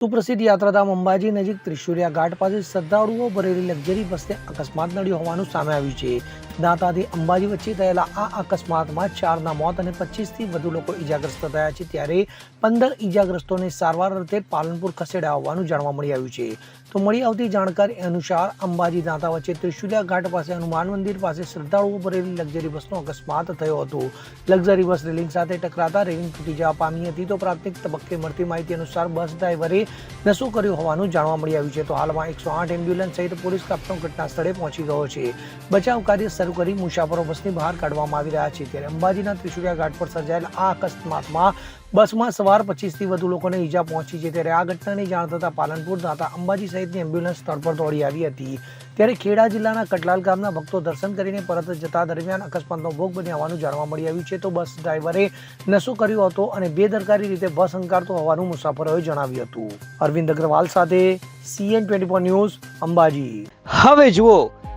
સુપ્રસિદ્ધ યાત્રાધામ અંબાજી નજીક ત્રિશુરિયા ઘાટ પાસે શ્રદ્ધાળુઓ ભરેલી લક્ઝરી બસને અકસ્માત નડ્યો હોવાનું સામે આવ્યું છે. દાંતાથી અંબાજી વચ્ચે થયેલા આ અકસ્માતમાં ચારના મોત અને પચીસથી વધુ લોકો ઈજાગ્રસ્ત થયા છે. ત્યારે પંદર ઈજાગ્રસ્તોને સારવાર અર્થે પાલનપુર ખસેડાયા હોવાનું જાણવા મળી આવ્યું છે. તો મળી આવતી જાણકારી અનુસાર અંબાજી દાંતા વચ્ચે ત્રિશુલિયા ઘાટ પાસે હનુમાન મંદિર પાસે શ્રદ્ધાળુઓ ભરેલી લક્ઝરી બસનો અકસ્માત થયો હતો. લક્ઝરી બસ રેલિંગ સાથે ટકરાતા રેલિંગ તૂટી જવા પામી હતી તો પ્રાથમિક તબક્કે મળતી માહિતી અનુસાર બસ ડ્રાઈવરે નશો કર્યો હોવાનું જાણવા મળી આવ્યું છે. તો હાલમાં એકસો આઠ એમ્બ્યુલન્સ સહિત પોલીસ કાફલો ઘટના સ્થળે પહોંચી ગયો છે. બચાવ કાર્ય શરૂ કરી મુસાફરો બસની બહાર કાઢવામાં આવી રહ્યા છે. ત્યારે અંબાજીના ત્રિશુલિયા ઘાટ પર સર્જાયેલ આ અકસ્માતમાં બસમાં સવાર પચીસથી વધુ લોકોને ઈજા પહોંચી છે. ત્યારે આ ઘટનાની જાણ થતાં પાલનપુર દાતા અંબાજી સહિતની એમ્બ્યુલન્સ સ્થળ પર દોડી આવી હતી. ત્યારે ખેડા જિલ્લાના કટલાલ ગામના ભક્તો દર્શન કરીને પરત જતા દરમિયાન અકસ્માતનો ભોગ બની હોવાનું જાણવા મળી આવ્યું છે. તો બસ ડ્રાઈવરે નશો કર્યો હતો અને બેદરકારી રીતે બસ હંકારતો હોવાનું મુસાફરોએ જણાવ્યું હતું. અરવિંદ અગ્રવાલ સાથે સીએન ટ્વેન્ટી ન્યૂઝ અંબાજી. હવે જુઓ